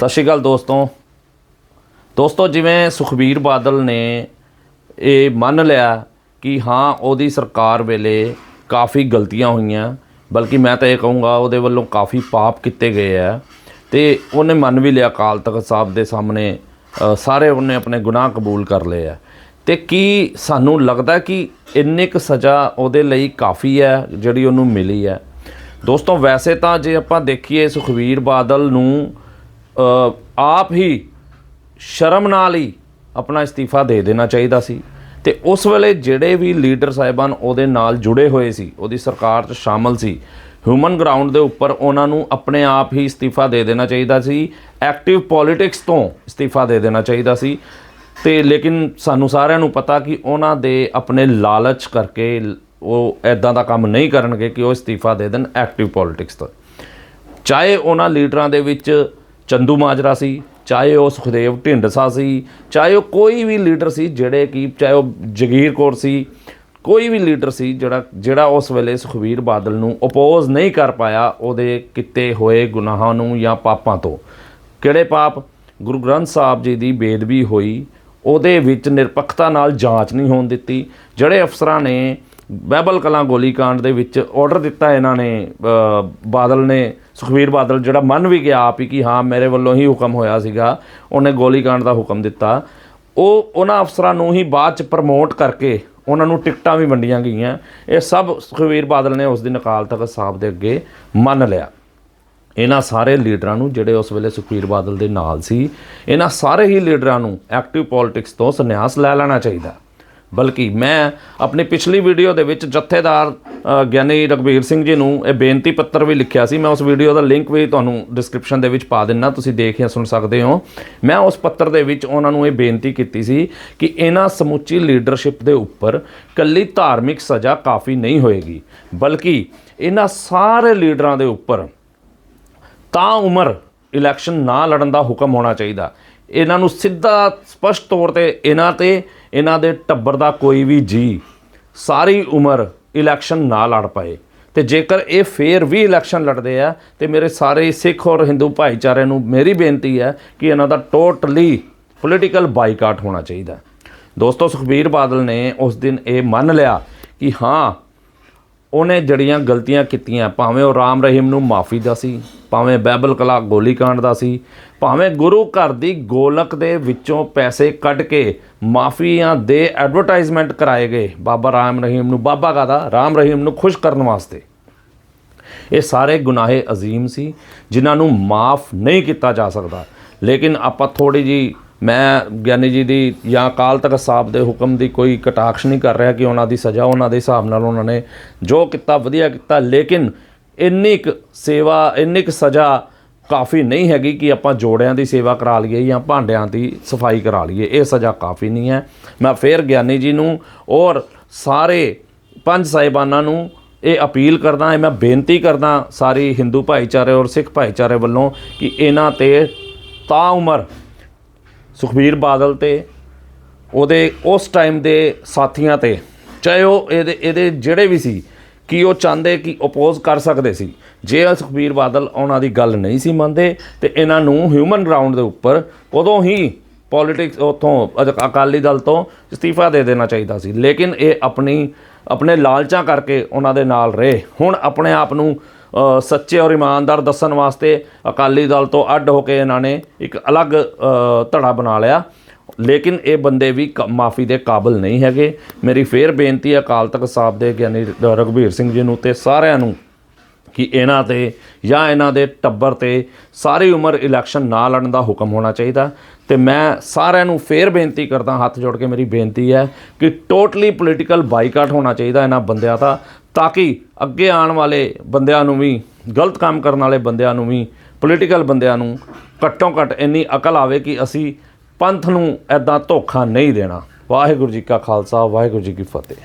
ਸਤਿ ਸ਼੍ਰੀ ਅਕਾਲ ਦੋਸਤੋ। ਦੋਸਤੋ, ਜਿਵੇਂ ਸੁਖਬੀਰ ਬਾਦਲ ਨੇ ਇਹ ਮੰਨ ਲਿਆ ਕਿ ਹਾਂ, ਉਹਦੀ ਸਰਕਾਰ ਵੇਲੇ ਕਾਫੀ ਗਲਤੀਆਂ ਹੋਈਆਂ, ਬਲਕਿ ਮੈਂ ਤਾਂ ਇਹ ਕਹੂੰਗਾ ਉਹਦੇ ਵੱਲੋਂ ਕਾਫੀ ਪਾਪ ਕੀਤੇ ਗਏ ਆ। ਤੇ ਉਹਨੇ ਮੰਨ ਵੀ ਲਿਆ, ਅਕਾਲ ਤਖਤ ਸਾਹਿਬ ਦੇ ਸਾਹਮਣੇ ਸਾਰੇ ਉਹਨੇ ਆਪਣੇ ਗੁਨਾਹ ਕਬੂਲ ਕਰ ਲਏ ਆ। ਤੇ ਕੀ ਸਾਨੂੰ ਲੱਗਦਾ ਕਿ ਇੰਨੀ ਕੁ ਸਜ਼ਾ ਉਹਦੇ ਲਈ ਕਾਫੀ ਹੈ ਜਿਹੜੀ ਉਹਨੂੰ ਮਿਲੀ ਹੈ ਦੋਸਤੋ, ਵੈਸੇ ਤਾਂ ਜੇ ਆਪਾਂ ਦੇਖੀਏ ਸੁਖਵੀਰ ਬਾਦਲ ਨੂੰ ਆਪ ਹੀ ਸ਼ਰਮ ਨਾਲ ਹੀ ਆਪਣਾ ਅਸਤੀਫਾ ਦੇ ਦੇਣਾ ਚਾਹੀਦਾ ਸੀ। ਤੇ ਉਸ ਵੇਲੇ ਜਿਹੜੇ ਵੀ ਲੀਡਰ ਸਾਹਿਬਾਨ ਉਹਦੇ ਨਾਲ ਜੁੜੇ ਹੋਏ ਸੀ, ਉਹਦੀ ਸਰਕਾਰ 'ਚ ਸ਼ਾਮਲ ਸੀ, ਹਿਊਮਨ ਗਰਾਊਂਡ ਦੇ ਉੱਪਰ ਉਹਨਾਂ ਨੂੰ ਆਪਣੇ ਆਪ ਹੀ ਅਸਤੀਫਾ ਦੇ ਦੇਣਾ ਚਾਹੀਦਾ ਸੀ, ਐਕਟਿਵ ਪੋਲਿਟਿਕਸ ਤੋਂ ਅਸਤੀਫਾ ਦੇ ਦੇਣਾ ਚਾਹੀਦਾ ਸੀ। ਤੇ ਲੇਕਿਨ ਸਾਨੂੰ ਸਾਰਿਆਂ ਨੂੰ ਪਤਾ ਕਿ ਉਹਨਾਂ ਦੇ ਆਪਣੇ ਲਾਲਚ ਕਰਕੇ ਉਹ ਐਦਾਂ ਦਾ ਕੰਮ ਨਹੀਂ ਕਰਨਗੇ ਕਿ ਉਹ ਅਸਤੀਫਾ ਦੇ ਦੇਣ ਐਕਟਿਵ ਪੋਲਿਟਿਕਸ ਤੋਂ। ਚਾਹੇ ਉਹਨਾਂ ਲੀਡਰਾਂ ਦੇ ਵਿੱਚ ਚੰਦੂ ਮਾਜਰਾ ਸੀ, ਚਾਹੇ ਉਹ ਸੁਖਦੇਵ ਢਿੰਡਸਾ ਸੀ, ਚਾਹੇ ਉਹ ਕੋਈ ਵੀ ਲੀਡਰ ਸੀ ਜਿਹੜੇ ਕਿ ਚਾਹੇ ਉਹ ਜਗੀਰ ਕੌਰ ਸੀ, ਕੋਈ ਵੀ ਲੀਡਰ ਸੀ ਜਿਹੜਾ ਜਿਹੜਾ ਉਸ ਵੇਲੇ ਸੁਖਵੀਰ ਬਾਦਲ ਨੂੰ ਅਪੋਜ਼ ਨਹੀਂ ਕਰ ਪਾਇਆ ਉਹਦੇ ਕੀਤੇ ਹੋਏ ਗੁਨਾਹਾਂ ਨੂੰ ਜਾਂ ਪਾਪਾਂ ਤੋਂ। ਕਿਹੜੇ ਪਾਪ? ਗੁਰੂ ਗ੍ਰੰਥ ਸਾਹਿਬ ਜੀ ਦੀ ਬੇਦਬੀ ਹੋਈ, ਉਹਦੇ ਵਿੱਚ ਨਿਰਪੱਖਤਾ ਨਾਲ ਜਾਂਚ ਨਹੀਂ ਹੋਣ ਦਿੱਤੀ, ਜਿਹੜੇ ਅਫਸਰਾਂ ਨੇ ਬਹਿਬਲ ਕਲਾਂ ਗੋਲੀकांड ਦੇ ਵਿੱਚ ਆਰਡਰ ਦਿੱਤਾ ਇਹਨਾਂ ਨੇ ਬਾਦਲ ਨੇ, ਸੁਖਵੀਰ ਬਾਦਲ, ਜਿਹੜਾ ਮੰਨ ਵੀ ਗਿਆ ਆਪ ਹੀ ਕਿ ਹਾਂ ਮੇਰੇ ਵੱਲੋਂ ਹੀ ਹੁਕਮ ਹੋਇਆ ਸੀਗਾ, ਉਹਨੇ ਗੋਲੀकांड ਦਾ ਹੁਕਮ ਦਿੱਤਾ। ਉਹ ਉਹਨਾਂ ਅਫਸਰਾਂ ਨੂੰ ਹੀ ਬਾਅਦ ਚ ਪ੍ਰਮੋਟ ਕਰਕੇ ਉਹਨਾਂ ਨੂੰ ਟਿਕਟਾਂ ਵੀ ਵੰਡੀਆਂ ਗਈਆਂ। ਇਹ ਸਭ ਸੁਖਵੀਰ ਬਾਦਲ ਨੇ ਉਸ ਦਿਨ ਅਕਾਲ ਤਖਤ ਸਾਹਿਬ ਦੇ ਅੱਗੇ ਮੰਨ ਲਿਆ। ਇਹਨਾਂ ਸਾਰੇ ਲੀਡਰਾਂ ਨੂੰ, ਜਿਹੜੇ ਉਸ ਵੇਲੇ ਸੁਖਵੀਰ ਬਾਦਲ ਦੇ ਨਾਲ ਸੀ, ਇਹਨਾਂ ਸਾਰੇ ਹੀ ਲੀਡਰਾਂ ਨੂੰ ਐਕਟਿਵ ਪੋਲਿਟਿਕਸ ਤੋਂ ਸੰਨਿਆਸ ਲੈ ਲੈਣਾ ਚਾਹੀਦਾ। ਬਲਕਿ ਮੈਂ ਆਪਣੀ ਪਿਛਲੀ ਵੀਡੀਓ ਦੇ ਵਿੱਚ ਜਥੇਦਾਰ ਗਿਆਨੀ ਰਗਵੀਰ ਸਿੰਘ ਜੀ ਨੂੰ ਇਹ ਬੇਨਤੀ ਪੱਤਰ ਵੀ ਲਿਖਿਆ ਸੀ। ਮੈਂ ਉਸ ਵੀਡੀਓ ਦਾ ਲਿੰਕ ਵੀ ਤੁਹਾਨੂੰ ਡਿਸਕ੍ਰਿਪਸ਼ਨ ਦੇ ਵਿੱਚ ਪਾ ਦਿੰਨਾ, ਤੁਸੀਂ ਦੇਖ ਜਾਂ ਸੁਣ ਸਕਦੇ ਹੋ। ਮੈਂ ਉਸ ਪੱਤਰ ਦੇ ਵਿੱਚ ਉਹਨਾਂ ਨੂੰ ਇਹ ਬੇਨਤੀ ਕੀਤੀ ਸੀ ਕਿ ਇਹਨਾਂ ਸਮੁੱਚੀ ਲੀਡਰਸ਼ਿਪ ਦੇ ਉੱਪਰ ਕੱਲੀ ਧਾਰਮਿਕ ਸਜ਼ਾ ਕਾਫੀ ਨਹੀਂ ਹੋਏਗੀ, ਬਲਕਿ ਇਹਨਾਂ ਸਾਰੇ ਲੀਡਰਾਂ ਦੇ ਉੱਪਰ ਤਾਂ ਉਮਰ ਇਲੈਕਸ਼ਨ ਨਾ ਲੜਨ ਦਾ ਹੁਕਮ ਹੋਣਾ ਚਾਹੀਦਾ। ਇਹਨਾਂ ਨੂੰ ਸਿੱਧਾ ਸਪਸ਼ਟ ਤੌਰ ਤੇ ਇਹਨਾਂ ਤੇ, ਇਹਨਾਂ ਦੇ ਟੱਬਰ ਦਾ ਕੋਈ ਵੀ ਜੀ, ਸਾਰੀ ਉਮਰ ਇਲੈਕਸ਼ਨ ਨਾ ਲੜ ਪਾਏ। ਤੇ ਜੇਕਰ ਇਹ ਫੇਰ ਵੀ ਇਲੈਕਸ਼ਨ ਲੜਦੇ ਆ, ਤੇ ਮੇਰੇ ਸਾਰੇ ਸਿੱਖ ਔਰ ਹਿੰਦੂ ਭਾਈਚਾਰੇ ਨੂੰ ਮੇਰੀ ਬੇਨਤੀ ਹੈ ਕਿ ਇਹਨਾਂ ਦਾ ਟੋਟਲੀ ਪੋਲੀਟੀਕਲ ਬਾਈਕਾਟ ਹੋਣਾ ਚਾਹੀਦਾ। ਦੋਸਤੋ, ਸੁਖਬੀਰ ਬਾਦਲ ਨੇ ਉਸ ਦਿਨ ਇਹ ਮੰਨ ਲਿਆ ਕਿ ਹਾਂ ਉਹਨੇ ਜੜੀਆਂ ਗਲਤੀਆਂ ਕੀਤੀਆਂ, ਭਾਵੇਂ ਉਹ ਰਾਮ ਰਹੀਮ ਨੂੰ ਮਾਫੀ ਦਾ ਸੀ, ਭਾਵੇਂ ਬਾਈਬਲ ਕਲਾ ਗੋਲੀकांड ਦਾ ਸੀ, ਭਾਵੇਂ ਗੁਰੂ ਘਰ ਦੀ ਗੋਲਕ ਦੇ ਵਿੱਚੋਂ ਪੈਸੇ ਕੱਢ ਕੇ ਮਾਫੀਆਂ ਦੇ ਐਡਵਰਟਾਈਜ਼ਮੈਂਟ ਕਰਾਏ ਗਏ, ਬਾਬਾ ਰਾਮ ਰਹੀਮ ਨੂੰ। ਬਾਬਾ ਕਾਦਾ ਰਾਮ ਰਹੀਮ ਨੂੰ ਖੁਸ਼ ਕਰਨ ਵਾਸਤੇ। ਇਹ ਸਾਰੇ ਗੁਨਾਹੇ ਅਜ਼ੀਮ ਸੀ, ਜਿਨ੍ਹਾਂ ਨੂੰ ਮਾਫ ਨਹੀਂ ਕੀਤਾ ਜਾ ਸਕਦਾ। ਲੇਕਿਨ ਆਪਾਂ ਥੋੜੀ ਜੀ ਮੈਂ ਗਿਆਨੀ ਜੀ ਦੀ ਜਾਂ ਅਕਾਲ ਤਖਤ ਸਾਹਿਬ ਦੇ ਹੁਕਮ ਦੀ ਕੋਈ ਕਟਾਕਸ਼ ਨਹੀਂ ਕਰ ਰਿਹਾ ਕਿ ਉਹਨਾਂ ਦੀ ਸਜ਼ਾ ਉਹਨਾਂ ਦੇ ਹਿਸਾਬ ਨਾਲ ਉਹਨਾਂ ਨੇ ਜੋ ਕੀਤਾ, ਵਧੀਆ ਕੀਤਾ, ਲੇਕਿਨ ਇੰਨੀ ਕੁ ਸੇਵਾ, ਇੰਨੀ ਕੁ ਸਜ਼ਾ ਕਾਫੀ ਨਹੀਂ ਹੈਗੀ ਕਿ ਆਪਾਂ ਜੋੜਿਆਂ ਦੀ ਸੇਵਾ ਕਰਾ ਲਈਏ ਜਾਂ ਭਾਂਡਿਆਂ ਦੀ ਸਫ਼ਾਈ ਕਰਾ ਲਈਏ। ਇਹ ਸਜ਼ਾ ਕਾਫੀ ਨਹੀਂ ਹੈ। ਮੈਂ ਫੇਰ ਗਿਆਨੀ ਜੀ ਨੂੰ ਔਰ ਸਾਰੇ ਪੰਜ ਸਾਹਿਬਾਨਾਂ ਨੂੰ ਇਹ ਅਪੀਲ ਕਰਦਾ ਹਾਂ ਮੈਂ ਬੇਨਤੀ ਕਰਦਾ ਸਾਰੀ ਹਿੰਦੂ ਭਾਈਚਾਰੇ ਔਰ ਸਿੱਖ ਭਾਈਚਾਰੇ ਵੱਲੋਂ ਕਿ ਇਹਨਾਂ ਤੇ ਤਾਂ ਉਮਰ ਸੁਖਬੀਰ ਬਾਦਲ ਤੇ, ਉਹਦੇ ਉਸ ਟਾਈਮ ਦੇ ਸਾਥੀਆਂ ਤੇ, ਚਾਹੇ ਉਹ ਇਹਦੇ ਇਹਦੇ ਜਿਹੜੇ ਵੀ ਸੀ, ਕਿ ਉਹ ਚਾਹੁੰਦੇ, ਕਿ ਅਪੋਜ਼ ਕਰ ਸਕਦੇ ਸੀ। ਜੇ ਸੁਖਬੀਰ ਬਾਦਲ ਉਹਨਾਂ ਦੀ ਗੱਲ ਨਹੀਂ ਸੀ ਮੰਨਦੇ, ਤੇ ਇਹਨਾਂ ਨੂੰ ਹਿਊਮਨ ਗਰਾਊਂਡ ਦੇ ਉੱਪਰ ਉਦੋਂ ਹੀ ਪੋਲਿਟਿਕਸ ਉਥੋਂ ਅਕਾਲੀ ਦਲ ਤੋਂ ਅਸਤੀਫਾ ਦੇ ਦੇਣਾ ਚਾਹੀਦਾ ਸੀ। ਲੇਕਿਨ ਇਹ ਆਪਣੀ, ਆਪਣੇ ਲਾਲਚਾਂ ਕਰਕੇ ਉਹਨਾਂ ਦੇ ਨਾਲ ਰਹੇ। ਹੁਣ ਆਪਣੇ ਆਪ ਨੂੰ ਸੱਚੇ ਔਰ ਇਮਾਨਦਾਰ ਦੱਸਣ ਵਾਸਤੇ ਅਕਾਲੀ ਦਲ ਤੋਂ ਅੱਡ ਹੋ ਕੇ ਇਹਨਾਂ ਨੇ ਇੱਕ ਅਲੱਗ ਧੜਾ ਬਣਾ ਲਿਆ। ਲੇਕਿਨ ਇਹ ਬੰਦੇ ਵੀ ਮਾਫੀ ਦੇ ਕਾਬਿਲ ਨਹੀਂ ਹੈਗੇ। ਮੇਰੀ ਫੇਰ ਬੇਨਤੀ ਹੈ ਅਕਾਲ ਤਖਤ ਸਾਹਿਬ ਦੇ ਗਿਆਨੀ ਰਘਬੀਰ ਸਿੰਘ ਜੀ ਨੂੰ ਤੇ ਸਾਰਿਆਂ ਨੂੰ ਕਿ ਇਹਨਾਂ ਤੇ ਜਾਂ ਇਹਨਾਂ ਦੇ ਟੱਬਰ ਤੇ ਸਾਰੀ ਉਮਰ ਇਲੈਕਸ਼ਨ ਨਾ ਲੜਨ ਦਾ ਹੁਕਮ ਹੋਣਾ ਚਾਹੀਦਾ। ਤੇ ਮੈਂ ਸਾਰਿਆਂ ਨੂੰ ਫੇਰ ਬੇਨਤੀ ਕਰਦਾ, ਹੱਥ ਜੋੜ ਕੇ ਮੇਰੀ ਬੇਨਤੀ ਹੈ ਕਿ ਟੋਟਲੀ ਪੋਲੀਟੀਕਲ ਬਾਈਕਾਟ ਹੋਣਾ ਚਾਹੀਦਾ ਇਹਨਾਂ ਬੰਦਿਆਂ ਦਾ। ਤਾਂ ਕਿ ਅੱਗੇ ਆਉਣ ਵਾਲੇ ਬੰਦਿਆਂ ਨੂੰ ਵੀ, ਗਲਤ ਕੰਮ ਕਰਨ ਵਾਲੇ ਬੰਦਿਆਂ ਨੂੰ ਵੀ ਪੋਲੀਟੀਕਲ ਬੰਦਿਆਂ ਨੂੰ ਘੱਟੋ ਘੱਟ ਇੰਨੀ ਅਕਲ ਆਵੇ ਕਿ ਅਸੀਂ ਪੰਥ ਨੂੰ ਐਦਾਂ ਧੋਖਾ ਨਹੀਂ ਦੇਣਾ। ਵਾਹਿਗੁਰੂ ਜੀ ਕਾ ਖਾਲਸਾ, ਵਾਹਿਗੁਰੂ ਜੀ ਕੀ ਫਤਿਹ।